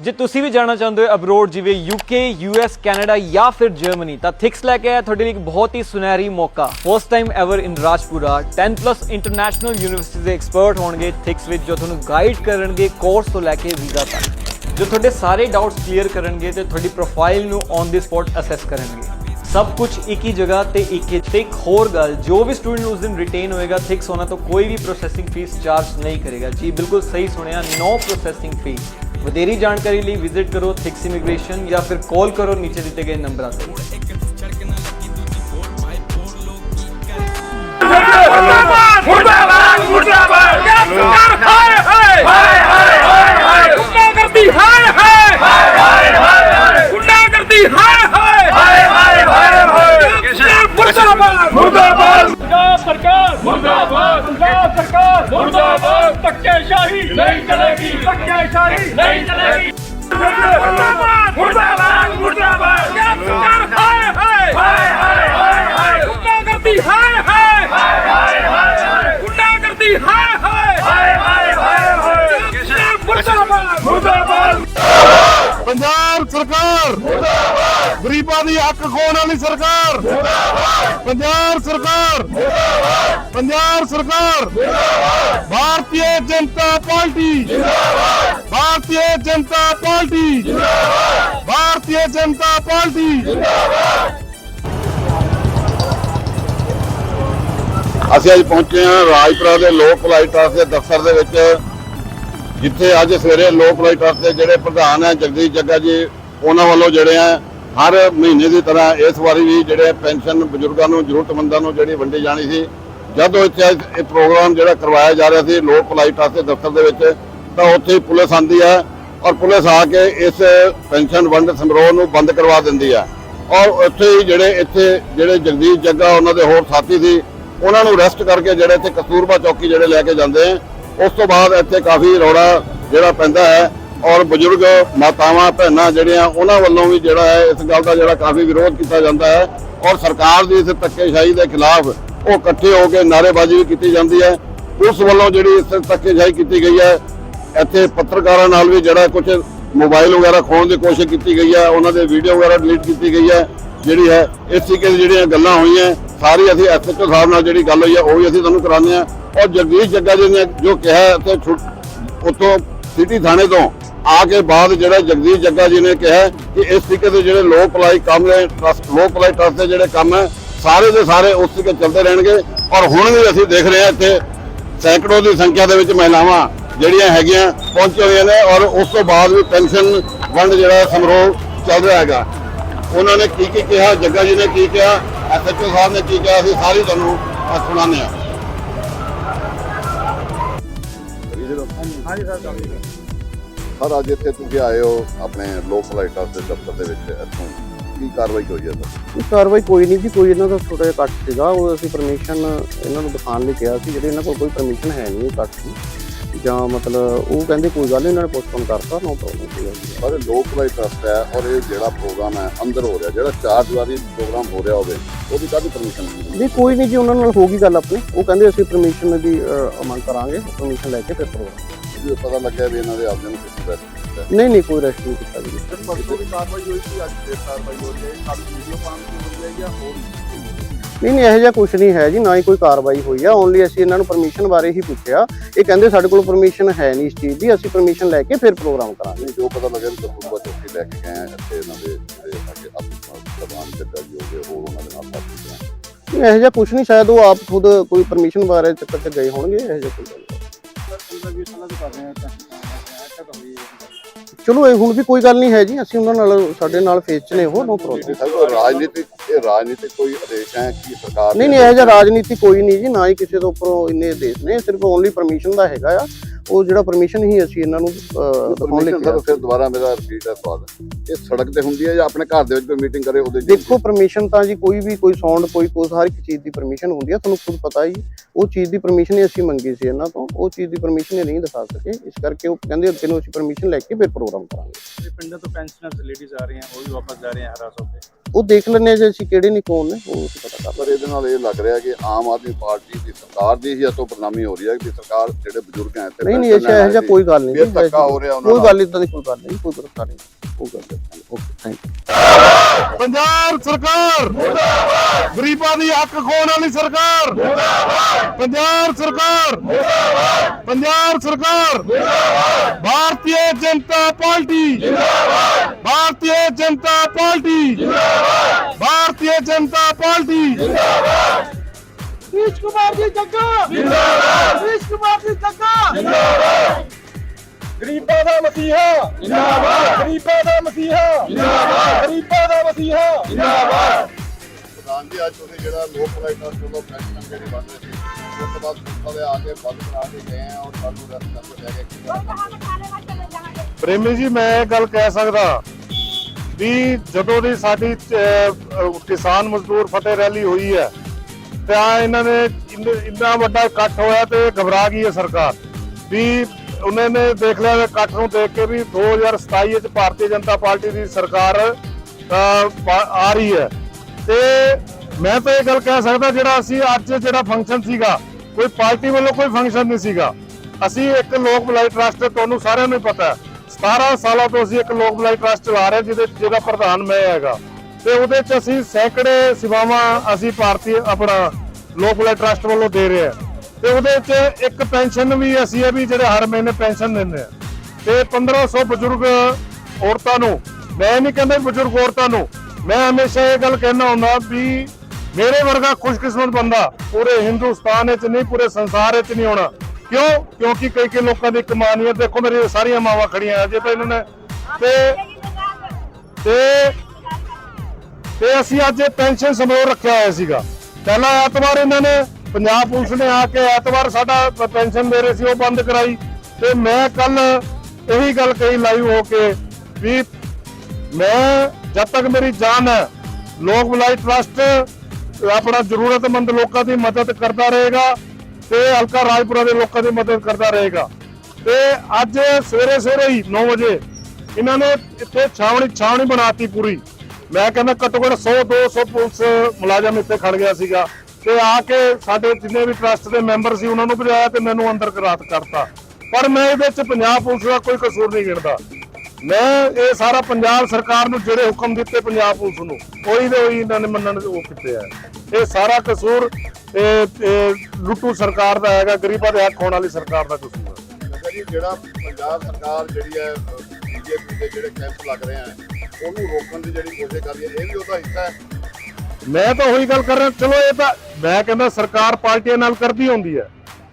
ਜੇ ਤੁਸੀਂ ਵੀ ਜਾਣਾ ਚਾਹੁੰਦੇ ਹੋ ਅਬਰੋਡ ਜਿਵੇਂ ਯੂਕੇ ਯੂਐਸ ਕੈਨੇਡਾ ਜਾਂ ਫਿਰ ਜਰਮਨੀ ਤਾਂ ਥਿਕਸ ਲੈ ਕੇ ਆਇਆ ਤੁਹਾਡੇ ਲਈ ਇੱਕ ਬਹੁਤ ਹੀ ਸੁਨਹਿਰੀ ਮੌਕਾ। First time ever in Rajpura 10 plus international university ਦੇ ਐਕਸਪਰਟ ਹੋਣਗੇ ਥਿਕਸ ਵਿੱਚ, ਜੋ ਤੁਹਾਨੂੰ ਗਾਈਡ ਕਰਨਗੇ ਕੋਰਸ ਤੋਂ ਲੈ ਕੇ ਵੀਜ਼ਾ ਤੱਕ। ਜੋ ਤੁਹਾਡੇ ਸਾਰੇ ਡਾਊਟਸ ਕਲੀਅਰ ਕਰਨਗੇ ਤੇ ਤੁਹਾਡੀ ਪ੍ਰੋਫਾਈਲ ਨੂੰ ਔਨ ਦੀ ਸਪੌਟ ਅਸੈਸ ਕਰਨਗੇ। ਸਭ ਕੁਝ ਇੱਕ ਹੀ ਜਗ੍ਹਾ ਤੇ ਇੱਕ ਹੀ ਤੇ ਇੱਕ ਹੋਰ ਗੱਲ, ਜੋ ਵੀ ਸਟੂਡੈਂਟ ਉਸ ਦਿਨ ਰਿਟੇਨ ਹੋਏਗਾ ਥਿਕਸ ਹੋਣਾ ਤੋਂ ਕੋਈ ਵੀ ਪ੍ਰੋਸੈਸਿੰਗ ਫੀਸ ਚਾਰਜ ਨਹੀਂ ਕਰੇਗਾ। ਜੀ ਬਿਲਕੁਲ ਸਹੀ ਸੁਣਿਆ ਨੋ ਪ੍ਰੋਸੈਸਿੰਗ ਫੀਸ ਵਧੇਰੀ ਜਾਣਕਾਰੀ ਲਈ ਵਿਜ਼ਿਟ ਕਰੋ ਥਿਕਸ ਇਮੀਗ੍ਰੇਸ਼ਨ ਜਾਂ ਫਿਰ ਕਾਲ ਕਰੋ ਨੀਚੇ ਦਿੱਤੇ ਗਏ ਨੰਬਰਾਂ ਤੇ। ਮੁਰਦਾਬਾਦ ਦੀ ਹੱਕ ਖੋਣ ਵਾਲੀ ਸਰਕਾਰ। ਮੁਰਦਾਬਾਦ ਪੰਜਾਬ ਸਰਕਾਰ। ਮੁਰਦਾਬਾਦ ਪੰਜਾਬ ਸਰਕਾਰ। ਮੁਰਦਾਬਾਦ ਭਾਰਤੀ ਜਨਤਾ ਪਾਰਟੀ। ਜਿੰਦਾਬਾਦ ਭਾਰਤੀ ਜਨਤਾ ਪਾਰਟੀ। ਜਿੰਦਾਬਾਦ ਭਾਰਤੀ ਜਨਤਾ ਪਾਰਟੀ। ਅਸੀਂ ਅੱਜ ਪਹੁੰਚੇ ਹਾਂ ਰਾਜਪੁਰਾ ਦੇ ਲੋਕ ਭਲਾਈ ਟਰੱਸਟ ਦੇ ਦਫ਼ਤਰ ਦੇ ਵਿੱਚ, ਜਿੱਥੇ ਅੱਜ ਸਵੇਰੇ ਲੋਕ ਭਲਾਈ ਟਰੱਸਟ ਦੇ ਜਿਹੜੇ ਪ੍ਰਧਾਨ ਹੈ, ਜਗਦੀਸ਼ ਜੱਗਾ ਜੀ, ਉਹਨਾਂ ਵੱਲੋਂ ਜਿਹੜੇ ਆ ਹਰ ਮਹੀਨੇ ਦੀ ਤਰ੍ਹਾਂ ਇਸ ਵਾਰੀ ਵੀ ਜਿਹੜੇ ਪੈਨਸ਼ਨ ਬਜ਼ੁਰਗਾਂ ਨੂੰ, ਜ਼ਰੂਰਤਮੰਦਾਂ ਨੂੰ ਜਿਹੜੀ ਵੰਡੀ ਜਾਣੀ ਸੀ, ਜਦੋਂ ਇੱਥੇ ਇਹ ਪ੍ਰੋਗਰਾਮ ਜਿਹੜਾ ਕਰਵਾਇਆ ਜਾ ਰਿਹਾ ਸੀ ਲੋਕ ਭਲਾਈ ਟਰੱਸਟ ਦੇ ਦਫ਼ਤਰ ਦੇ ਵਿੱਚ, ਤਾਂ ਉੱਥੇ ਹੀ ਪੁਲਿਸ ਆਂਦੀ ਹੈ ਔਰ ਪੁਲਿਸ ਆ ਕੇ ਇਸ ਪੈਨਸ਼ਨ ਵੰਡ ਸਮਾਰੋਹ ਨੂੰ ਬੰਦ ਕਰਵਾ ਦਿੰਦੀ ਹੈ ਔਰ ਉੱਥੇ ਹੀ ਜਿਹੜੇ ਇੱਥੇ ਜਿਹੜੇ ਜਗਦੀਸ਼ ਜੱਗਾ ਉਹਨਾਂ ਦੇ ਹੋਰ ਸਾਥੀ ਸੀ, ਉਹਨਾਂ ਨੂੰ ਅਰੈਸਟ ਕਰਕੇ ਜਿਹੜੇ ਇੱਥੇ ਕਸੂਰਬਾ ਚੌਕੀ ਜਿਹੜੇ ਲੈ ਕੇ ਜਾਂਦੇ ਆ, ਉਸ ਤੋਂ ਬਾਅਦ ਇੱਥੇ ਕਾਫੀ ਰੌਲਾ ਜਿਹੜਾ ਪੈਂਦਾ ਹੈ ਔਰ ਬਜ਼ੁਰਗ ਮਾਤਾਵਾਂ, ਭੈਣਾਂ ਜਿਹੜੀਆਂ, ਉਹਨਾਂ ਵੱਲੋਂ ਵੀ ਜਿਹੜਾ ਹੈ, ਇਸ ਗੱਲ ਦਾ ਜਿਹੜਾ ਕਾਫੀ ਵਿਰੋਧ ਕੀਤਾ ਜਾਂਦਾ ਹੈ ਔਰ ਸਰਕਾਰ ਦੀ ਇਸ ਧੱਕੇਸ਼ਾਹੀ ਦੇ ਖਿਲਾਫ ਉਹ ਇਕੱਠੇ ਹੋ ਕੇ ਨਾਅਰੇਬਾਜ਼ੀ ਵੀ ਕੀਤੀ ਜਾਂਦੀ ਹੈ। ਉਸ ਵੱਲੋਂ ਜਿਹੜੀ ਇਸ ਧੱਕੇਸ਼ਾਹੀ ਕੀਤੀ ਗਈ ਹੈ, ਇੱਥੇ ਪੱਤਰਕਾਰਾਂ ਨਾਲ ਵੀ ਜਿਹੜਾ ਕੁਝ ਮੋਬਾਈਲ ਵਗੈਰਾ ਖੋਣ ਦੀ ਕੋਸ਼ਿਸ਼ ਕੀਤੀ ਗਈ ਹੈ, ਉਹਨਾਂ ਦੇ ਵੀਡੀਓ ਵਗੈਰਾ ਡਿਲੀਟ ਕੀਤੀ ਗਈ ਹੈ, ਜਿਹੜੀ ਹੈ, ਇਸ ਤਰੀਕੇ ਦੀ ਜਿਹੜੀਆਂ ਗੱਲਾਂ ਹੋਈਆਂ, ਸਾਰੀ ਅਸੀਂ ਐਸਐਚਓ ਸਾਹਿਬ ਨਾਲ ਜਿਹੜੀ ਗੱਲ ਹੋਈ ਹੈ, ਉਹ ਵੀ ਅਸੀਂ ਤੁਹਾਨੂੰ ਕਰਾਉਂਦੇ ਹਾਂ। ਔਰ ਜਗਦੀਸ਼ ਜੱਗਾ ਜੀ ਨੇ ਜੋ ਕਿਹਾ ਇੱਥੇ ਛੁੱਟ- ਉੱਥੋਂ ਸਿਟੀ ਥਾਣੇ ਤੋਂ ਆ ਕੇ ਬਾਅਦ ਜਿਹੜਾ ਜਗਦੀਸ਼ ਜੱਗਾ ਜੀ ਨੇ ਕਿਹਾ ਕਿ ਇਸ ਤਰੀਕੇ ਦੇ ਜਿਹੜੇ ਲੋਕ ਭਲਾਈ ਕੰਮ ਨੇ ਟਰਸਟ ਲੋਕ ਭਲਾਈ ਟਰਸਟ ਦੇ ਜਿਹੜੇ ਕੰਮ ਹੈ, ਸਾਰੇ ਦੇ ਸਾਰੇ ਉਸ ਤਰੀਕੇ ਚੱਲਦੇ ਰਹਿਣਗੇ। ਔਰ ਹੁਣ ਵੀ ਅਸੀਂ ਦੇਖ ਰਹੇ ਹਾਂ ਇੱਥੇ ਸੈਂਕੜੋ ਦੀ ਸੰਖਿਆ ਦੇ ਵਿੱਚ ਮਹਿਲਾਵਾਂ ਜਿਹੜੀਆਂ ਹੈਗੀਆਂ ਪਹੁੰਚੇ ਹੋਈਆਂ ਨੇ ਔਰ ਉਸ ਤੋਂ ਬਾਅਦ ਵੀ ਪੈਨਸ਼ਨ ਵੰਡ ਜਿਹੜਾ ਸਮਾਰੋਹ ਚੱਲ ਰਿਹਾ ਹੈਗਾ। ਉਹਨਾਂ ਨੇ ਕੀ ਕੀ ਕਿਹਾ, ਜੱਗਾ ਜੀ ਨੇ ਕੀ ਕਿਹਾ ਐਸਐਚਓ ਸਾਹਿਬ ਨੇ ਕੀ ਕਿਹਾ, ਅਸੀਂ ਸਾਰੀ ਤੁਹਾਨੂੰ ਅੱਜ ਸੁਣਾਉਂਦੇ ਹਾਂ। ਸਰ ਅੱਜ ਇੱਥੇ ਤੁਸੀਂ ਆਏ ਹੋ ਆਪਣੇ ਲੋਕ ਭਲਾਈ ਟਰਸਟ ਦੇ ਦਫ਼ਤਰ ਦੇ ਵਿੱਚ ਇੱਥੋਂ ਕੀ ਕਾਰਵਾਈ ਹੋਈ ਹੈ ਸਰ? ਕਾਰਵਾਈ ਕੋਈ ਨਹੀਂ ਜੀ ਕੋਈ ਇਹਨਾਂ ਦਾ ਛੋਟਾ ਜਿਹਾ ਕੱਟ ਸੀਗਾ। ਉਹ ਅਸੀਂ ਪਰਮਿਸ਼ਨ ਇਹਨਾਂ ਨੂੰ ਦਿਖਾਉਣ ਲਈ ਕਿਹਾ ਸੀ ਜਿਹੜੇ ਇਹਨਾਂ ਕੋਲ ਕੋਈ ਪਰਮਿਸ਼ਨ ਹੈ ਨਹੀਂ ਕੱਟ ਦੀ ਜਾਂ ਮਤਲਬ ਉਹ ਕਹਿੰਦੇ ਕੋਈ ਗੱਲ ਨਹੀਂ ਇਹਨਾਂ ਨੇ ਪੋਸਟਪੋਨ ਕਰਤਾ ਨੋ ਪ੍ਰੋਬਲਮ ਪਰ ਲੋਕ ਭਲਾਈ ਟਰਸਟ ਹੈ ਔਰ ਇਹ ਜਿਹੜਾ ਪ੍ਰੋਗਰਾਮ ਹੈ ਅੰਦਰ ਹੋ ਰਿਹਾ ਜਿਹੜਾ ਚਾਰ ਦੀਵਾਰੀ ਪ੍ਰੋਗਰਾਮ ਹੋ ਰਿਹਾ ਹੋਵੇ ਉਹਦੀ ਕਾਹਦੀ ਪਰਮਿਸ਼ਨ ਨਹੀਂ ਕੋਈ ਨਹੀਂ ਜੀ ਉਹਨਾਂ ਨਾਲ ਹੋਗੀ ਗੱਲ ਆਪਣੀ। ਉਹ ਕਹਿੰਦੇ ਅਸੀਂ ਪਰਮਿਸ਼ਨ ਦੀ ਮੰਗ ਕਰਾਂਗੇ ਪਰਮਿਸ਼ਨ ਲੈ ਕੇ ਫਿਰ ਪ੍ਰੋਗਰਾਮ ਜੀ ਪਤਾ ਲੱਗਿਆ ਵੀ ਇਹਨਾਂ ਦੇ ਆਪਦੇ ਨੂੰ ਕਿਸੇ ਕੀਤਾ। ਨਹੀਂ ਨਹੀਂ ਕੋਈ ਰੈਸਟ ਨਹੀਂ ਕੀਤਾ ਜੀ ਪਰਸੋਂ ਦੀ ਕਾਰਵਾਈ ਹੋਈ ਸੀ ਅੱਜ ਫੇਰ ਕਾਰਵਾਈ ਹੋ ਰਹੀ ਹੈ। ਕੱਲ ਵੀਡੀਓ ਪਾਉਣ ਦੀ ਹੋ ਰਹੀ ਹੈ ਜਾਂ ਹੋਰ ਨਹੀਂ ਨਹੀਂ ਇਹੋ ਜਿਹਾ ਕੁਝ ਨਹੀਂ ਹੈ ਜੀ ਨਾ ਹੀ ਕੋਈ ਕਾਰਵਾਈ ਹੋਈ ਆ। ਓਨਲੀ ਅਸੀਂ ਇਹਨਾਂ ਨੂੰ ਪਰਮਿਸ਼ਨ ਬਾਰੇ ਹੀ ਪੁੱਛਿਆ। ਇਹ ਕਹਿੰਦੇ ਸਾਡੇ ਕੋਲ ਪਰਮਿਸ਼ਨ ਹੈ ਨਹੀਂ ਇਸ ਚੀਜ਼ ਦੀ ਅਸੀਂ ਪਰਮਿਸ਼ਨ ਲੈ ਕੇ ਫਿਰ ਪ੍ਰੋਗਰਾਮ ਕਰਾਂਗੇ। ਨਹੀਂ ਜੋ ਪਤਾ ਲੱਗਿਆ ਕਿ ਕਸੂਰਬਾ ਚੌਕੀ ਲੈ ਕੇ ਗਏ ਆ ਇੱਥੇ ਇਹਨਾਂ ਦੇ ਜਿਹੜੇ ਸਾਡੇ ਅਫਸਰ ਜੱਗਾ ਜੀ ਹੋ ਗਏ ਹੋਰ ਉਹਨਾਂ ਦੇ ਨਾਲ ਸਾਥੀ ਨਹੀਂ, ਇਹੋ ਜਿਹਾ ਕੁਝ ਨਹੀਂ ਸ਼ਾਇਦ ਉਹ ਆਪ ਖੁਦ ਕੋਈ ਪਰਮਿਸ਼ਨ ਬਾਰੇ ਚੱਕਰ 'ਚ ਗਏ ਹੋਣਗੇ ਇਹੋ ਜਿਹਾ ਕੋਈ ਗੱਲ ਨਹੀਂ। ਚਲੋ ਇਹ ਹੁਣ ਵੀ ਕੋਈ ਗੱਲ ਨਹੀਂ ਹੈ ਜੀ ਅਸੀਂ ਉਹਨਾਂ ਨਾਲ ਸਾਡੇ ਨਾਲ ਫੇਸ 'ਚ ਨੇ ਉਹ ਨੋ ਪ੍ਰੋਬਲਮ ਰਾਜਨੀਤਿਕ ਇਹ ਰਾਜਨੀਤਿਕ ਕੋਈ ਆਦੇਸ਼ ਹੈ ਕਿ ਸਰਕਾਰ ਨਹੀਂ ਨਹੀਂ ਇਹੋ ਜਿਹਾ ਰਾਜਨੀਤੀ ਕੋਈ ਨਹੀਂ ਜੀ। ਨਾ ਹੀ ਕਿਸੇ ਤੋਂ ਉੱਪਰੋਂ ਇੰਨੇ ਦੇਸ਼ ਨੇ। ਸਿਰਫ ਓਨਲੀ ਪਰਮਿਸ਼ਨ ਦਾ ਹੈਗਾ ਆ। ਉਹ ਜਿਹੜਾ ਪਰਮਿਸ਼ਨ ਹੀ ਅਸੀਂ ਇਹਨਾਂ ਨੂੰ ਦਿਖਾਉਣ ਲਈ ਪਰਮਿਸ਼ਨ ਕਿਹਾ ਫਿਰ ਦੁਬਾਰਾ ਮੇਰਾ ਰਿਪੀਟ ਹੈ ਸਵਾਲ। ਇਹ ਸੜਕ ਤੇ ਹੁੰਦੀ ਹੈ ਜਾਂ ਆਪਣੇ ਘਰ ਦੇ ਵਿੱਚ ਕੋਈ ਮੀਟਿੰਗ ਕਰੇ ਉਹਦੇ ਦੇਖੋ ਪਰਮਿਸ਼ਨ ਤਾਂ ਜੀ ਕੋਈ ਵੀ ਕੋਈ ਸਾਊਂਡ ਕੋਈ ਕੋਈ ਹਰ ਇੱਕ ਚੀਜ਼ ਦੀ ਪਰਮਿਸ਼ਨ ਹੁੰਦੀ ਹੈ। ਤੁਹਾਨੂੰ ਖੁਦ ਪਤਾ ਹੀ। ਉਹ ਚੀਜ਼ ਦੀ ਪਰਮਿਸ਼ਨ ਹੀ ਅਸੀਂ ਮੰਗੀ ਸੀ ਇਹਨਾਂ ਤੋਂ ਉਹ ਚੀਜ਼ ਦੀ ਪਰਮਿਸ਼ਨ ਨਹੀਂ ਦਿਖਾ ਸਕੇ। ਇਸ ਕਰਕੇ ਉਹ ਕਹਿੰਦੇ ਤੈਨੂੰ ਅਸੀਂ ਪਰਮਿਸ਼ਨ ਲੈ ਕੇ ਫਿਰ ਪ੍ਰੋਗਰਾਮ ਕਰਾਂਗੇ। ਪਿੰਡਾਂ ਤੋਂ ਪੈਨਸ਼ਨਰਸ ਲੇਡੀਜ਼ ਆ ਰਹੀਆਂ ਉਹ ਵੀ ਵਾਪਸ ਜਾ ਰਹੇ ਹਨ ਹਰਾਸ ਹੋ ਕੇ ਉਹ ਦੇਖ ਲੈਣੇ ਜੇ ਅਸੀਂ ਕਿਹੜੇ ਨੇ ਕੌਣ ਨੇ ਉਹ ਅਸੀਂ ਪਤਾ ਕਰ ਪਰ ਇਹਦੇ ਨਾਲ ਇਹ ਲੱਗ ਰਿਹਾ ਕਿ ਆਮ ਆਦਮੀ ਪਾਰਟੀ ਦੀ ਸਰਕਾਰ ਦੀ ਹੀ ਇਤੋਂ ਬਦਨਾਮੀ ਹੋ ਰਹੀ ਹੈ ਕਿ ਸਰਕਾਰ ਜਿਹੜੇ ਬਜ਼ੁਰਗ ਹੈ ਤੇ ਨਹੀਂ ਨਹੀਂ ਇਹ ਇਹੋ ਜਿਹਾ ਕੋਈ ਗੱਲ ਨਹੀਂ ਫਿਰ ਧੱਕਾ ਹੋ ਰਿਹਾ ਉਹਨਾਂ ਕੋਈ। ਗੱਲ ਇਦਾਂ ਦੀ ਕੋਈ ਗੱਲ ਨਹੀਂ ਕੋਈ ਗ੍ਰਿਫਤਾਰ ਨਹੀਂ ਕੋਈ ਗੱਲ ਨਹੀਂ ਓਕੇ ਥੈਂਕ ਯੂ ਪੰਜਾਬ ਸਰਕਾਰ! ਮੁਰਦਾਬਾਦ! ਗਰੀਬਾਂ ਦੀ ਹੱਕ ਖੋਣ ਵਾਲੀ ਸਰਕਾਰ! ਮੁਰਦਾਬਾਦ! ਪੰਜਾਬ ਸਰਕਾਰ। ਮੁਰਦਾਬਾਦ ਪੰਜਾਬ ਸਰਕਾਰ। ਮੁਰਦਾਬਾਦ ਭਾਰਤੀ ਜਨਤਾ ਪਾਰਟੀ। ਜਿੰਦਾਬਾਦ ਭਾਰਤੀ ਜਨਤਾ ਪਾਰਟੀ। ਜਿੰਦਾਬਾਦ ਭਾਰਤੀ ਜਨਤਾ ਪਾਰਟੀ। ਜਿੰਦਾਬਾਦ ਨੀਸ਼ ਕੁਮਾਰ ਜੀ ਜੱਗਾ। ਜਿੰਦਾਬਾਦ ਨੀਸ਼ ਕੁਮਾਰ ਜੀ ਜੱਗਾ। ਜਿੰਦਾਬਾਦ ਗਰੀਬਾਂ ਦਾ ਮਸੀਹਾ। ਜਿੰਦਾਬਾਦ ਗਰੀਬਾਂ ਦਾ ਮਸੀਹਾ। ਜਿੰਦਾਬਾਦ ਗਰੀਬਾਂ ਦਾ ਮਸੀਹਾ। ਜਿੰਦਾਬਾਦ ਪ੍ਰਧਾਨ ਜੀ ਅੱਜ ਤੁਸੀਂ ਜਿਹੜਾ ਲੋਕ ਭਲਾਈ ਟਰਸਟ ਵੱਲੋਂ ਪੈਨਸ਼ਨ ਜਿਹੜੀ ਬਣ ਰਹੀ ਸੀ ਤੋਂ ਬਾਅਦ ਪੁਲਿਸ ਵਾਲੇ ਆ ਕੇ ਬੰਦ ਕਰਾ ਕੇ ਗਏ ਆ ਔਰ ਸਾਨੂੰ ਰੈਸਟ ਕਰਕੇ ਲੈ ਗਏ ਕੀ ਗੱਲ? ਪ੍ਰੇਮੀ ਜੀ ਮੈਂ ਇਹ ਗੱਲ ਕਹਿ ਸਕਦਾ ਵੀ ਜਦੋਂ ਦੀ ਸਾਡੀ ਅਹ, ਕਿਸਾਨ ਮਜ਼ਦੂਰ ਫਤਿਹ ਰੈਲੀ ਹੋਈ ਹੈ ਤੇ ਆ ਇਹਨਾਂ ਨੇ ਇੰਨ- ਇੰਨਾ ਵੱਡਾ ਇਕੱਠ ਹੋਇਆ ਤੇ ਘਬਰਾ ਗਈ ਹੈ ਸਰਕਾਰ। ਵੀ ਉਹਨਾਂ ਨੇ ਦੇਖ ਲਿਆ ਇਕੱਠ ਨੂੰ ਦੇਖ ਕੇ ਵੀ 2027 ਵਿੱਚ ਭਾਰਤੀ ਜਨਤਾ ਪਾਰਟੀ ਦੀ ਸਰਕਾਰ ਅਹ, ਪਾ- ਆ ਰਹੀ ਹੈ। ਤੇ ਮੈਂ ਤਾਂ ਇਹ ਗੱਲ ਕਹਿ ਸਕਦਾ ਜਿਹੜਾ ਅਸੀਂ ਅੱਜ ਜਿਹੜਾ ਫੰਕਸ਼ਨ ਸੀਗਾ ਕੋਈ ਪਾਰਟੀ ਵੱਲੋਂ ਕੋਈ ਫੰਕਸ਼ਨ ਨਹੀਂ ਸੀਗਾ। ਅਸੀਂ ਇੱਕ ਲੋਕ ਭਲਾਈ ਟਰਸਟ ਤੁਹਾਨੂੰ ਸਾਰਿਆਂ ਨੂੰ ਪਤਾ ਹੈ। 17 ਸਾਲਾਂ ਤੋਂ ਅਸੀਂ ਇੱਕ ਲੋਕ ਭਲਾਈ ਟਰਸਟ ਚਲਾ ਰਹੇ ਜਿਹਦੇ ਜਿਹਦਾ ਪ੍ਰਧਾਨ ਮੈਂ ਹੈਗਾ। ਤੇ ਉਹਦੇ ਚ ਅਸੀਂ ਸੈਂਕੜੇ ਸੇਵਾਵਾਂ ਅਸੀਂ ਭਾਰਤੀ ਆਪਣਾ ਲੋਕ ਭਲਾਈ ਟਰਸਟ ਵੱਲੋਂ ਦੇ ਰਹੇ ਹਾਂ। ਤੇ ਉਹਦੇ ਚ ਇੱਕ ਪੈਨਸ਼ਨ ਵੀ ਅਸੀਂ ਇਹ ਵੀ ਜਿਹੜੇ ਹਰ ਮਹੀਨੇ ਪੈਨਸ਼ਨ ਦਿੰਦੇ ਆ ਤੇ 1500 ਬਜ਼ੁਰਗ ਔਰਤਾਂ ਨੂੰ, ਮੈਂ ਨਹੀਂ ਕਹਿੰਦਾ ਬਜ਼ੁਰਗ ਔਰਤਾਂ ਨੂੰ, ਮੈਂ ਹਮੇਸ਼ਾ ਇਹ ਗੱਲ ਕਹਿਣਾ ਹੁੰਦਾ ਵੀ ਮੇਰੇ ਵਰਗਾ ਖੁਸ਼ਕਿਸਮਤ ਬੰਦਾ ਪੂਰੇ ਹਿੰਦੁਸਤਾਨ ਵਿੱਚ ਨਹੀਂ, ਪੂਰੇ ਸੰਸਾਰ ਵਿੱਚ ਨਹੀਂ ਹੋਣਾ ਕਿਉਂ? ਕਿਉਂਕਿ ਕਈ ਕਈ ਲੋਕਾਂ ਦੀ ਕਮਾਨੀਆਂ ਦੇਖੋ ਮੇਰੀ ਸਾਰੀਆਂ ਮਾਵਾਂ ਖੜੀਆਂ ਅਜੇ ਤਾਂ ਇਹਨਾਂ ਨੇ ਤੇ ਤੇ ਤੇ ਅਸੀਂ ਅੱਜ ਇਹ ਪੈਨਸ਼ਨ ਸਮਾਰੋਹ ਰੱਖਿਆ ਹੋਇਆ ਸੀਗਾ। ਪਹਿਲਾ ਐਤਵਾਰ ਇਹਨਾਂ ਨੇ ਪੰਜਾਬ ਪੁਲਿਸ ਨੇ ਆ ਕੇ ਐਤਵਾਰ ਸਾਡਾ ਪੈਨਸ਼ਨ ਦੇ ਰਹੇ ਸੀ, ਉਹ ਬੰਦ ਕਰਾਈ। ਤੇ ਮੈਂ ਕੱਲ ਇਹੀ ਗੱਲ ਕਹੀ ਲਾਈਵ ਹੋ ਕੇ ਵੀ ਮੈਂ ਜਦ ਤੱਕ ਮੇਰੀ ਜਾਨ ਹੈ, ਲੋਕ ਭਲਾਈ ਟਰਸਟ ਆਪਣਾ ਜ਼ਰੂਰਤਮੰਦ ਲੋਕਾਂ ਦੀ ਮਦਦ ਕਰਦਾ ਰਹੇਗਾ ਤੇ ਹਲਕਾ ਰਾਜਪੁਰਾ ਦੇ ਲੋਕਾਂ ਦੀ ਮਦਦ ਕਰਦਾ ਰਹੇਗਾ। ਤੇ ਅੱਜ ਸਵੇਰੇ ਸਵੇਰੇ ਹੀ 9 ਵਜੇ ਇਹਨਾਂ ਨੇ ਇੱਥੇ ਛਾਵਣੀ ਛਾਵਣੀ ਬਣਾਤੀ ਪੂਰੀ। ਮੈਂ ਕਹਿੰਦਾ ਘੱਟੋ ਘੱਟ 100 200 ਪੁਲਿਸ ਮੁਲਾਜ਼ਮ ਇੱਥੇ ਖੜ ਗਿਆ ਸੀਗਾ ਤੇ ਆ ਕੇ ਸਾਡੇ ਜਿੰਨੇ ਵੀ ਟਰਸਟ ਦੇ ਮੈਂਬਰ ਸੀ ਉਹਨਾਂ ਨੂੰ ਭਜਾਇਆ ਤੇ ਮੈਨੂੰ ਅੰਦਰ ਕਰਾਤ ਕਰਤਾ। ਪਰ ਮੈਂ ਇਹਦੇ ਵਿੱਚ ਪੰਜਾਬ ਪੁਲਿਸ ਦਾ ਕੋਈ ਕਸੂਰ ਨਹੀਂ ਗਿਣਦਾ। ਮੈਂ ਇਹ ਸਾਰਾ ਪੰਜਾਬ ਸਰਕਾਰ ਨੂੰ ਜਿਹੜੇ ਹੁਕਮ ਦਿੱਤੇ ਪੰਜਾਬ ਪੁਲਿਸ ਨੂੰ ਉਹੀ ਦੇ ਉਹੀ ਇਹਨਾਂ ਨੇ ਮੰਨਣ ਉਹ ਕੀਤੇ ਆ। ਇਹ ਸਾਰਾ ਕਸੂਰ ਇਹ ਲੁੱਟੂ ਸਰਕਾਰ ਦਾ ਹੈਗਾ ਗਰੀਬਾਂ ਦੇ ਹੱਕ ਹੋਣ ਵਾਲੀ ਸਰਕਾਰ ਦਾ ਕਸੂਰ ਹੈ ਮੈਂ ਕਿਹਾ ਜੀ ਜਿਹੜਾ ਪੰਜਾਬ ਸਰਕਾਰ ਜਿਹੜੀ ਹੈ ਬੀਜੇਪੀ ਦੇ ਜਿਹੜੇ ਕੈਂਪ ਲੱਗ ਰਹੇ ਆ ਉਹਨੂੰ ਰੋਕਣ ਦੀ ਜਿਹੜੀ ਕੋਸ਼ਿਸ਼ ਕਰ ਰਹੀ ਹੈ ਇਹ ਵੀ ਉਹਦਾ ਹਿੱਸਾ ਹੈ। ਮੈਂ ਤਾਂ ਉਹੀ ਗੱਲ ਕਰ ਰਿਹਾ ਚਲੋ ਇਹ ਤਾਂ ਮੈਂ ਕਹਿੰਦਾ ਸਰਕਾਰ ਪਾਰਟੀਆਂ ਨਾਲ ਕਰਦੀ ਹੁੰਦੀ ਹੈ।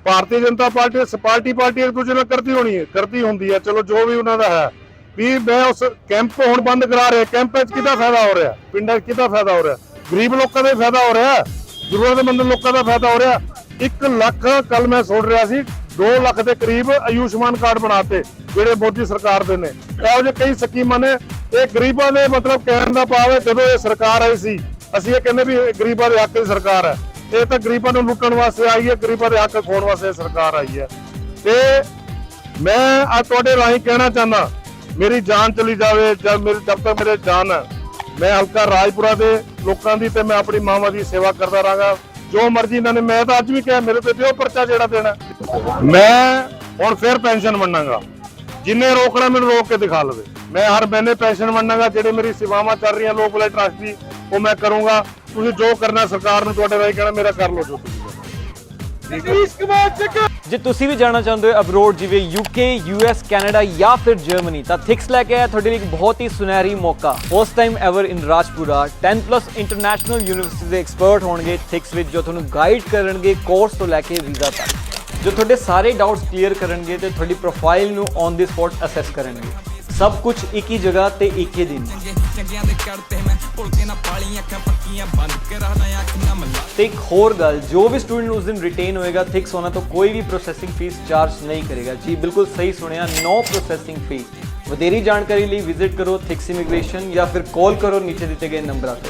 ਭਾਰਤੀ ਜਨਤਾ ਪਾਰਟੀ ਸ- ਪਾਰਟੀ ਪਾਰਟੀ ਇੱਕ ਦੂਜੇ ਨਾਲ ਕਰਦੀ ਹੋਣੀ ਹੈ ਕਰਦੀ ਹੁੰਦੀ ਹੈ ਚਲੋ ਜੋ ਵੀ ਉਹਨਾਂ ਦਾ ਹੈ। ਵੀ ਮੈਂ ਉਸ ਕੈਂਪ ਹੁਣ ਬੰਦ ਕਰਾ ਰਿਹਾ, ਕੈਂਪ ਵਿੱਚ ਕਿਹਦਾ ਫਾਇਦਾ ਹੋ ਰਿਹਾ? ਪਿੰਡਾਂ 'ਚ ਕਿਹਦਾ ਫਾਇਦਾ ਹੋ ਰਿਹਾ? ਗਰੀਬ ਲੋਕਾਂ ਦਾ ਫਾਇਦਾ ਹੋ ਰਿਹਾ, ਜ਼ਰੂਰਤਮੰਦ ਲੋਕਾਂ ਦਾ ਫਾਇਦਾ ਹੋ ਰਿਹਾ। 1 ਲੱਖ ਕੱਲ ਮੈਂ ਸੁਣ ਰਿਹਾ ਸੀ 2 ਲੱਖ ਦੇ ਕਰੀਬ ਆਯੁਸ਼ਮਾਨ ਕਾਰਡ ਬਣਾਤੇ, ਜਿਹੜੇ ਮੋਦੀ ਸਰਕਾਰ ਦੇ ਨੇ। ਇਹੋ ਜਿਹੇ ਕਈ ਸਕੀਮਾਂ ਨੇ, ਇਹ ਗਰੀਬਾਂ ਦੇ ਮਤਲਬ ਕਹਿਣ ਦਾ ਭਾਵ ਹੈ, ਜਦੋਂ ਇਹ ਸਰਕਾਰ ਆਈ ਸੀ, ਅਸੀਂ ਇਹ ਕਹਿੰਦੇ ਵੀ ਗਰੀਬਾਂ ਦੇ ਹੱਕ ਦੀ ਸਰਕਾਰ ਹੈ। ਇਹ ਤਾਂ ਗਰੀਬਾਂ ਨੂੰ ਲੁੱਟਣ ਵਾਸਤੇ ਆਈ ਹੈ, ਗਰੀਬਾਂ ਦੇ ਹੱਕ ਖੋਣ ਵਾਸਤੇ ਸਰਕਾਰ ਆਈ ਹੈ। ਤੇ ਮੈਂ ਆ ਤੁਹਾਡੇ ਰਾਹੀਂ ਕਹਿਣਾ ਚਾਹੁੰਦਾ ਮੇਰੀ ਜਾਨ ਚਲੀ ਜਾਵੇ ਜਦ ਮੇਰੀ ਜਦ ਤੱਕ ਮੇਰੇ ਜਾਨ ਹੈ, ਮੈਂ ਹਲਕਾ ਰਾਜਪੁਰਾ ਦੇ ਲੋਕਾਂ ਦੀ ਤੇ ਮੈਂ ਆਪਣੀ ਮਾਵਾਂ ਦੀ ਸੇਵਾ ਕਰਦਾ ਰਹਾਂਗਾ। ਜੋ ਮਰਜ਼ੀ ਇਹਨਾਂ ਨੇ, ਮੈਂ ਤਾਂ ਅੱਜ ਵੀ ਕਿਹਾ, ਮੇਰੇ ਤੇ ਦਿਓ ਪਰਚਾ ਜਿਹੜਾ ਦੇਣਾ ਮੈਂ ਹੁਣ ਫਿਰ ਪੈਨਸ਼ਨ ਮੰਨਾਂਗਾ। ਜਿੰਨੇ ਰੋਕਣਾ ਮੈਨੂੰ ਰੋਕ ਕੇ ਦਿਖਾ ਲਵੇ। ਮੈਂ ਹਰ ਮਹੀਨੇ ਪੈਨਸ਼ਨ ਮੰਨਾਂਗਾ, ਜਿਹੜੇ ਮੇਰੀ ਸੇਵਾਵਾਂ ਚੱਲ ਰਹੀਆਂ, ਲੋਕ ਵਾਲੇ ਟਰਸਟ ਦੀ, ਉਹ ਮੈਂ ਕਰੂੰਗਾ। ਤੁਸੀਂ ਜੋ ਕਰਨਾ, ਸਰਕਾਰ ਨੂੰ ਤੁਹਾਡੇ ਰਾਹੀਂ ਕਹਿਣਾ, ਮੇਰਾ ਕਰ ਲਓ ਜੋ ਜੇ ਤੁਸੀਂ ਵੀ ਜਾਣਾ ਚਾਹੁੰਦੇ ਹੋ ਅਬਰੋਡ ਜਿਵੇਂ ਯੂਕੇ ਯੂਐਸ ਕੈਨੇਡਾ ਜਾਂ ਫਿਰ ਜਰਮਨੀ ਤਾਂ ਥਿਕਸ ਲੈ ਕੇ ਆਇਆ ਤੁਹਾਡੇ ਲਈ ਇੱਕ ਬਹੁਤ ਹੀ ਸੁਨਹਿਰੀ ਮੌਕਾ। First time ever in Rajpura 10 plus international university ਦੇ ਐਕਸਪਰਟ ਹੋਣਗੇ ਥਿਕਸ ਵਿੱਚ, ਜੋ ਤੁਹਾਨੂੰ ਗਾਈਡ ਕਰਨਗੇ ਕੋਰਸ ਤੋਂ ਲੈ ਕੇ ਵੀਜ਼ਾ ਤੱਕ। ਜੋ ਤੁਹਾਡੇ ਸਾਰੇ ਡਾਊਟਸ ਕਲੀਅਰ ਕਰਨਗੇ ਤੇ ਤੁਹਾਡੀ ਪ੍ਰੋਫਾਈਲ ਨੂੰ ਔਨ ਦੀ ਸਪੌਟ ਅਸੈਸ ਕਰਨਗੇ। ਸਭ ਕੁਝ ਇੱਕ ਹੀ ਜਗ੍ਹਾ ਤੇ ਇੱਕ ਹੀ ਦਿਨ। ਚੰਗਿਆਂ ਦੇ ਕਰਤੇ ਮੈਂ ਭੁੱਲ ਕੇ ਨਾ ਪਾਲੀ ਅੱਖਾਂ ਪੱਕੀਆਂ ਬੰਦ ਕੇ ਰੱਖਦਾ ਅੱਖ ਨਾ ਮੱਲਾ। ਤੇ ਇੱਕ ਹੋਰ ਗੱਲ ਜੋ ਵੀ ਸਟੂਡੈਂਟ ਉਸ ਦਿਨ ਰਿਟੇਨ ਹੋਏਗਾ ਥਿਕਸ ਉਹਨਾਂ ਤੋਂ ਕੋਈ ਵੀ ਪ੍ਰੋਸੈਸਿੰਗ ਫੀਸ ਚਾਰਜ ਨਹੀਂ ਕਰੇਗਾ। ਜੀ ਬਿਲਕੁਲ ਸਹੀ ਸੁਣਿਆ ਨੋ ਪ੍ਰੋਸੈਸਿੰਗ ਫੀ ਵਧੇਰੀ ਜਾਣਕਾਰੀ ਲਈ ਵਿਜ਼ਿਟ ਕਰੋ ਥਿਕਸ ਇਮੀਗ੍ਰੇਸ਼ਨ ਜਾਂ ਫਿਰ ਕਾਲ ਕਰੋ ਨੀਚੇ ਦਿੱਤੇ ਗਏ ਨੰਬਰਾਂ ਤੇ।